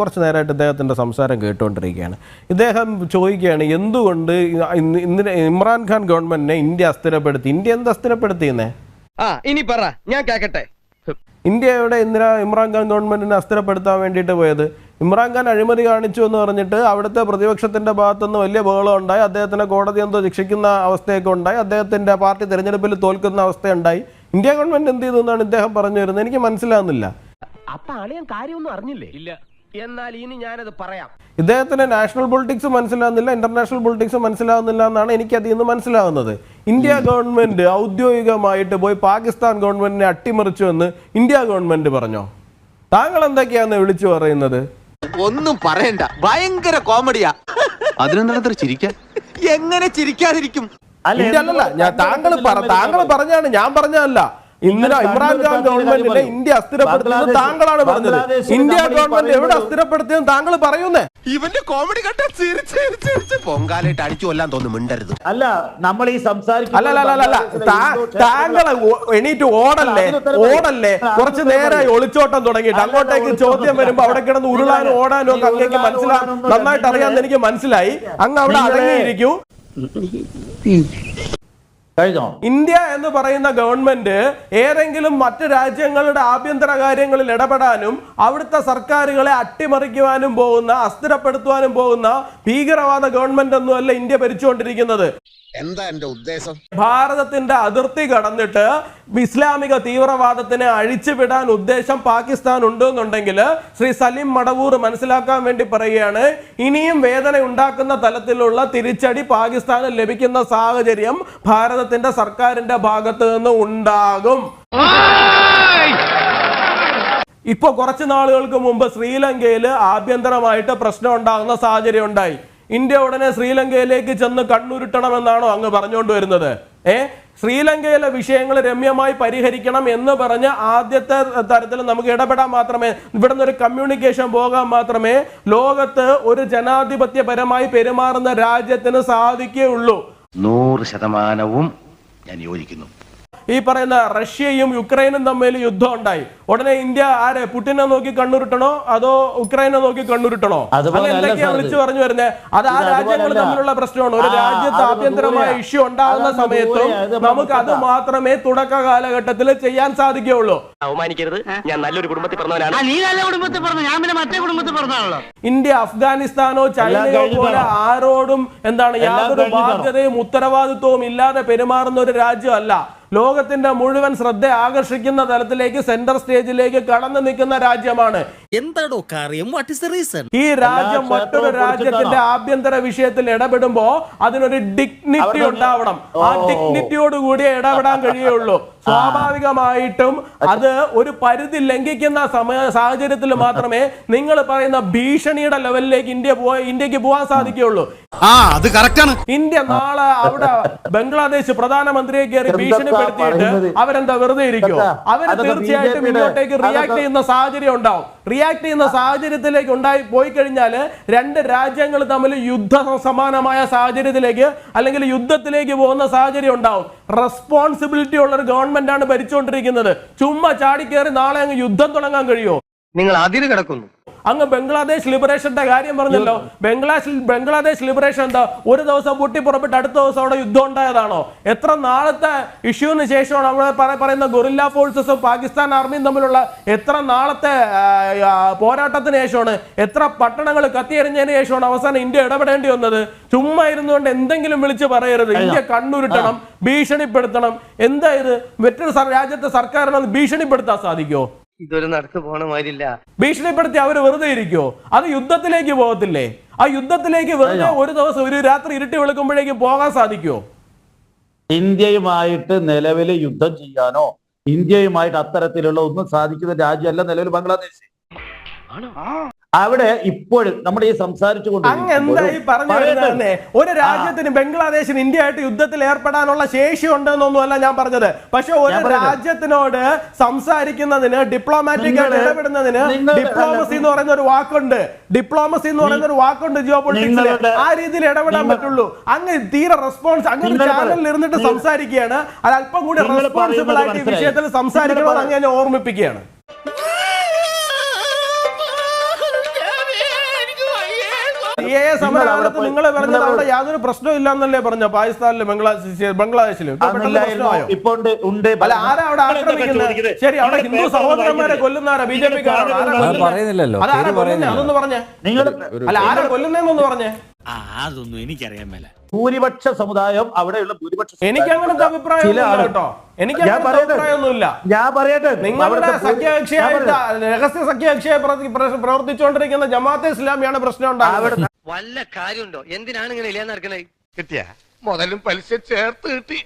കുറച്ച് നേരമായിട്ട് ഇദ്ദേഹത്തിന്റെ സംസാരം കേട്ടുകൊണ്ടിരിക്കുകയാണ്. ഇദ്ദേഹം ചോദിക്കുകയാണ് എന്തുകൊണ്ട് ഇന്ന് ഇമ്രാൻഖാൻ ഗവൺമെന്റിനെ ഇന്ത്യ അസ്ഥിരപ്പെടുത്തി? ഇന്ത്യ എന്ത് അസ്ഥിരപ്പെടുത്തിയെന്നേ? ആ ഇനി പറ ഞാൻ കേക്കട്ടെ. ഇന്ത്യയുടെ ഇന്ദിരാ ഇമ്രാൻഖാൻ ഗവൺമെന്റിനെ അസ്ഥിരപ്പെടുത്താൻ വേണ്ടിയിട്ട് പോയത്? ഇമ്രാൻഖാൻ അഴിമതി കാണിച്ചു എന്ന് പറഞ്ഞിട്ട് അവിടുത്തെ പ്രതിപക്ഷത്തിന്റെ ഭാഗത്തുനിന്ന് വലിയ ബഹളം ഉണ്ടായി. അദ്ദേഹത്തിനെ കോടതി എന്തോ ശിക്ഷിക്കുന്ന അവസ്ഥയൊക്കെ ഉണ്ടായി. അദ്ദേഹത്തിന്റെ പാർട്ടി തെരഞ്ഞെടുപ്പിൽ തോൽക്കുന്ന അവസ്ഥയുണ്ടായി. ഇന്ത്യ ഗവൺമെന്റ് എന്ത് ചെയ്തു എന്നാണ് ഇദ്ദേഹം പറഞ്ഞു വരുന്നത്. എനിക്ക് മനസ്സിലാകുന്നില്ല. അപ്പൊ ആളെ ഞാൻ കാര്യമൊന്നും അറിഞ്ഞില്ലേ? ഇല്ല. എന്നാൽ ഇനി ഞാനത് പറയാം. ഇദ്ദേഹത്തിന് നാഷണൽ പൊളിറ്റിക്സ് മനസ്സിലാവുന്നില്ല ഇന്റർനാഷണൽ പൊളിറ്റിക്സ് മനസ്സിലാവുന്നില്ല എന്നാണ് എനിക്ക് അതിൽ നിന്ന് മനസ്സിലാവുന്നത് ഇന്ത്യ ഗവൺമെന്റ് ഔദ്യോഗികമായിട്ട് പോയി പാകിസ്ഥാൻ ഗവൺമെന്റിനെ അട്ടിമറിച്ചു എന്ന് ഇന്ത്യ ഗവൺമെന്റ് പറഞ്ഞോ? താങ്കൾ എന്തൊക്കെയാന്ന് വിളിച്ചു പറയുന്നത്? ഒന്നും പറയണ്ട. ഭയങ്കര കോമഡിയാ. അതിനെന്താ ചിരിക്കാൻ? എങ്ങനെ ചിരിക്കാതിരിക്കും? ഇന്ത്യ അല്ലല്ല ഞാൻ താങ്കൾ താങ്കൾ പറഞ്ഞാണ് ഞാൻ പറഞ്ഞതല്ല. ഇന്ദിര ഇമ്രാൻഖാൻ ഗവൺമെന്റിനെ ഇന്ത്യ അസ്ഥിരപ്പെടുത്തുന്നത് താങ്കളാണ് പറഞ്ഞത്. ഇന്ത്യ ഗവൺമെന്റ് എവിടെ അസ്ഥിരപ്പെടുത്തിയെന്ന് താങ്കൾ പറയുന്നേ? ഇവന്റെ കോമഡി കണ്ട ചിരിച്ച് ചിരിച്ച് ചിരിച്ച് പൊങ്കാലായിട്ട് അടിച്ചു കൊല്ലാൻ തോന്നുന്നു മിണ്ടരുത്. അല്ല നമ്മൾ ഈ സംസാരിക്കും അല്ല അല്ല അല്ല താ- താങ്കൾ എണീറ്റ് ഓടല്ലേ? ഓടല്ലേ? കുറച്ച് നേരമായി ഒളിച്ചോട്ടം തുടങ്ങിയിട്ട് അങ്ങോട്ടേക്ക് ചോദ്യം വരുമ്പോ അവിടെ കിടന്ന് ഉരുളാനും ഓടാനും ഒക്കെ അങ്ങേക്ക് മനസ്സിലാവും നന്നായിട്ട് അറിയാമെന്ന് എനിക്ക് മനസ്സിലായി. അങ്ങ് അവിടെ അടങ്ങിയിരിക്കൂ. കഴിഞ്ഞോ? ഇന്ത്യ എന്ന് പറയുന്ന ഗവൺമെന്റ് ഏതെങ്കിലും മറ്റു രാജ്യങ്ങളുടെ ആഭ്യന്തര കാര്യങ്ങളിൽ ഇടപെടാനും അവിടുത്തെ സർക്കാരുകളെ അട്ടിമറിക്കുവാനും പോകുന്ന അസ്ഥിരപ്പെടുത്തുവാനും പോകുന്ന ഭീകരവാദ ഗവൺമെന്റ് ഒന്നുമല്ല ഇന്ത്യ ഭരിച്ചുകൊണ്ടിരിക്കുന്നത്. എന്താ എന്റെ ഉദ്ദേശം? ഭാരതത്തിന്റെ അതിർത്തി കടന്നിട്ട് ഇസ്ലാമിക തീവ്രവാദത്തിനെ അഴിച്ചുവിടാൻ ഉദ്ദേശം പാകിസ്ഥാൻ ഉണ്ട് എന്നുണ്ടെങ്കിൽ ശ്രീ സലീം മടവൂർ മനസ്സിലാക്കാൻ വേണ്ടി പറയുകയാണ് ഇനിയും വേദന ഉണ്ടാക്കുന്ന തലത്തിലുള്ള തിരിച്ചടി പാകിസ്ഥാന് ലഭിക്കുന്ന സാഹചര്യം ഭാരതത്തിന്റെ സർക്കാരിന്റെ ഭാഗത്ത് നിന്ന് ഉണ്ടാകും. ഇപ്പൊ കുറച്ച് നാളുകൾക്ക് മുമ്പ് ശ്രീലങ്കയിൽ ആഭ്യന്തരമായിട്ട് പ്രശ്നം ഉണ്ടാകുന്ന സാഹചര്യം ഉണ്ടായി ഇന്ത്യ ഉടനെ ശ്രീലങ്കയിലേക്ക് ചെന്ന് കണ്ണുരുട്ടണമെന്നാണോ അങ്ങ് പറഞ്ഞുകൊണ്ട് വരുന്നത്? ഏ? ശ്രീലങ്കയിലെ വിഷയങ്ങൾ രമ്യമായി പരിഹരിക്കണം എന്ന് പറഞ്ഞ് ആദ്യത്തെ തരത്തിൽ നമുക്ക് ഇടപെടാൻ മാത്രമേ ഇവിടുന്ന് ഒരു കമ്മ്യൂണിക്കേഷൻ പോകാൻ മാത്രമേ ലോകത്ത് ഒരു ജനാധിപത്യപരമായി പെരുമാറുന്ന രാജ്യത്തിന് സാധിക്കുകയുള്ളൂ. നൂറ് ശതമാനവും ഞാൻ യോജിക്കുന്നു. ഈ പറയുന്ന റഷ്യയും യുക്രൈനും തമ്മിൽ യുദ്ധം ഉണ്ടായി. ഉടനെ ഇന്ത്യ ആരെ? പുടിനെ നോക്കി കണ്ണുരുട്ടണോ? അതോ ഉക്രൈനെ നോക്കി കണ്ണുരുട്ടണോ? എന്തൊക്കെയാ വിളിച്ചു പറഞ്ഞു വരുന്നത് അത് ആ രാജ്യങ്ങൾ തമ്മിലുള്ള പ്രശ്നമാണ്. ഒരു രാജ്യത്ത് ആഭ്യന്തരമായ ഇഷ്യൂ ഉണ്ടാകുന്ന സമയത്തും നമുക്ക് അത് മാത്രമേ തുടക്ക കാലഘട്ടത്തിൽ ചെയ്യാൻ സാധിക്കുകയുള്ളൂ. അവമാനിക്കരുത്. ഞാൻ നല്ലൊരു കുടുംബത്തിൽ പറഞ്ഞവനാണ്. നീ നല്ല കുടുംബത്തിൽ പറഞ്ഞു. ഞാൻ പിന്നെ മറ്റേ കുടുംബത്തിൽ പറഞ്ഞാണല്ലോ ഇന്ത്യ അഫ്ഗാനിസ്ഥാനോ ചൈനയോ? പോലെ ആരോടും എന്താണ് യാതൊരു? ബാധ്യതയും ഉത്തരവാദിത്വവും ഇല്ലാതെ പെരുമാറുന്ന ഒരു രാജ്യമല്ല. ലോകത്തിന്റെ മുഴുവൻ ശ്രദ്ധ ആകർഷിക്കുന്ന തലത്തിലേക്ക് സെന്റർ സ്റ്റേജിലേക്ക് കടന്നു നിൽക്കുന്ന രാജ്യമാണ് എന്താടോ കാര്യം? വാട്ട് ഇസ് ദ റീസൺ ഈ രാജ്യം മറ്റൊരു രാജ്യത്തിന്റെ ആഭ്യന്തര വിഷയത്തിൽ ഇടപെടുമ്പോ അതിനൊരു ഡിഗ്നിറ്റി ഉണ്ടാവണം. ആ ഡിഗ്നിറ്റിയോട് കൂടി ഇടപെടാൻ കഴിയുള്ളൂ. സ്വാഭാവികമായിട്ടും അത് ഒരു പരിധി ലംഘിക്കുന്ന സമയ സാഹചര്യത്തിൽ മാത്രമേ നിങ്ങൾ പറയുന്ന ഭീഷണിയുടെ ലെവലിലേക്ക് ഇന്ത്യ പോയി ഇന്ത്യയ്ക്ക് പോകാൻ സാധിക്കുകയുള്ളൂ. ആ അത് കറക്റ്റ് ആണ്. ഇന്ത്യ നാളെ അവിടെ ബംഗ്ലാദേശ് പ്രധാനമന്ത്രിയെ കയറി ഭീഷണിപ്പെടുത്തിയിട്ട്? അവരെന്താ വെറുതെ ഇരിക്കുമോ എന്താ? അവർ തീർച്ചയായിട്ടും ഇങ്ങോട്ടേക്ക് റിയാക്ട് ചെയ്യുന്ന സാഹചര്യം ഉണ്ടാവും. റിയാക്ട് ചെയ്യുന്ന സാഹചര്യത്തിലേക്ക് ഉണ്ടായി പോയി കഴിഞ്ഞാൽ രണ്ട് രാജ്യങ്ങൾ തമ്മിൽ യുദ്ധ സമാനമായ സാഹചര്യത്തിലേക്ക് അല്ലെങ്കിൽ യുദ്ധത്തിലേക്ക് പോകുന്ന സാഹചര്യം ഉണ്ടാവും. റെസ്പോൺസിബിലിറ്റി ഉള്ള ഒരു ഗവൺമെന്റ് ആണ് ഭരിച്ചുകൊണ്ടിരിക്കുന്നത്. ചുമ്മാ ചാടിക്കേറി നാളെ അങ്ങ് യുദ്ധം തുടങ്ങാൻ കഴിയുമോ? നിങ്ങൾ അതിര് കിടക്കുന്നു. അങ്ങ് ബംഗ്ലാദേശ് ലിബറേഷന്റെ കാര്യം പറഞ്ഞല്ലോ. ബംഗ്ലാദേശ് ബംഗ്ലാദേശ് ലിബറേഷൻ എന്താ? ഒരു ദിവസം പൊട്ടി പുറപ്പെട്ട് അടുത്ത ദിവസം അവിടെ യുദ്ധം ഉണ്ടായതാണോ? എത്ര നാളത്തെ ഇഷ്യൂവിന് ശേഷമാണ് നമ്മൾ പറ- പറയുന്ന ഗൊറില്ല ഫോഴ്സസും പാകിസ്ഥാൻ ആർമിയും തമ്മിലുള്ള എത്ര നാളത്തെ പോരാട്ടത്തിന് ശേഷമാണ് എത്ര പട്ടണങ്ങൾ കത്തിയെറിഞ്ഞതിന് ശേഷമാണ് അവസാനം ഇന്ത്യ ഇടപെടേണ്ടി വന്നത്? ചുമ്മാ ഇരുന്നുകൊണ്ട് എന്തെങ്കിലും വിളിച്ച് പറയരുത്. ഇന്ത്യ കണ്ണുരുട്ടണം ഭീഷണിപ്പെടുത്തണം. എന്താ ഇത്? മറ്റൊരു രാജ്യത്തെ സർക്കാരിനൊന്ന് ഭീഷണിപ്പെടുത്താൻ സാധിക്കുമോ ഇതൊരു നടത്തു പോണ മാതിരില്ല. ഭീഷണിപ്പെടുത്തി അവർ വെറുതെ ഇരിക്കുമോ അത് യുദ്ധത്തിലേക്ക് പോകത്തില്ലേ? ആ യുദ്ധത്തിലേക്ക് വെറുതെ ഒരു ദിവസം ഒരു രാത്രി ഇരുട്ടി വെളുക്കുമ്പോഴേക്ക് പോകാൻ സാധിക്കുമോ ഇന്ത്യയുമായിട്ട് നിലവിൽ യുദ്ധം ചെയ്യാനോ ഇന്ത്യയുമായിട്ട് അത്തരത്തിലുള്ള ഒന്നും സാധിക്കുന്ന രാജ്യമല്ല നിലവിൽ ബംഗ്ലാദേശ്. അവിടെ ഇപ്പോഴും നമ്മുടെ ഈ സംസാരിച്ചു അങ്ങ് എന്താ ഈ പറഞ്ഞു വരുന്നതന്നെ ഒരു രാജ്യത്തിന് ബംഗ്ലാദേശിന് ഇന്ത്യ ആയിട്ട് യുദ്ധത്തിൽ ഏർപ്പെടാനുള്ള ശേഷി ഉണ്ടെന്നൊന്നുമല്ല ഞാൻ പറഞ്ഞത്. പക്ഷെ ഒരു. രാജ്യത്തിനോട് സംസാരിക്കുന്നതിന് ഡിപ്ലോമാറ്റിക് ആയിട്ട് ഇടപെടുന്നതിന് ഡിപ്ലോമസി എന്ന് പറയുന്ന ഒരു വാക്കുണ്ട്. ഡിപ്ലോമസി എന്ന് പറയുന്ന ഒരു വാക്കുണ്ട് ജിയോ പൊളിറ്റിക്സിൽ ആ രീതിയിൽ ഇടപെടാൻ പറ്റുള്ളൂ. അങ്ങ് തീരെ റെസ്പോൺസ് അങ്ങനെ ഒരു ചാനലിൽ ഇരുന്നിട്ട് സംസാരിക്കുകയാണ്. അത് അല്പം കൂടി റെസ്പോൺസിബിൾ ആയിട്ട് ഈ വിഷയത്തിൽ സംസാരിക്കണമെന്ന് അങ്ങനെ ഓർമ്മിപ്പിക്കുകയാണ്. നിങ്ങൾ പറഞ്ഞത് അവിടെ യാതൊരു പ്രശ്നവും ഇല്ലെന്നല്ലേ പറഞ്ഞ പാകിസ്ഥാനിലും ബംഗ്ലാദേശ് ബംഗ്ലാദേശിലും. ഇപ്പൊ ഉണ്ട് അല്ല ആരാ അവിടെ ആക്രമിക്കുന്നത്? ശരി അവിടെ ഹിന്ദു സഹോദരന്മാരെ? കൊല്ലുന്നാരാ ബി ജെ പി അതൊന്ന് പറഞ്ഞേ. നിങ്ങൾ അല്ല ആരാ കൊല്ലുന്നേന്നൊന്ന് പറഞ്ഞേ. അതൊന്നും എനിക്കറിയാൻ മേല. ഭൂരിപക്ഷ സമുദായം അവിടെയുള്ള ഭൂരിപക്ഷ എനിക്ക് അങ്ങനത്തെ അഭിപ്രായം കേട്ടോ. എനിക്ക് ഞാൻ പറയട്ടെ. ഞാൻ പറയട്ടെ. നിങ്ങളുടെ. രഹസ്യ സഖ്യകക്ഷിയായി പ്രവർത്തി- പ്രവർത്തിച്ചുകൊണ്ടിരിക്കുന്ന ജമാഅത്തെ ഇസ്ലാമിയാണ് പ്രശ്നം ഉണ്ടാകുന്നത് വല്ല കാര്യമുണ്ടോ? എന്തിനാണ് ഇങ്ങനെ ഇല്ലാന്ന് കിട്ടിയ? മുതലും പലിശ ചേർത്ത് കിട്ടി.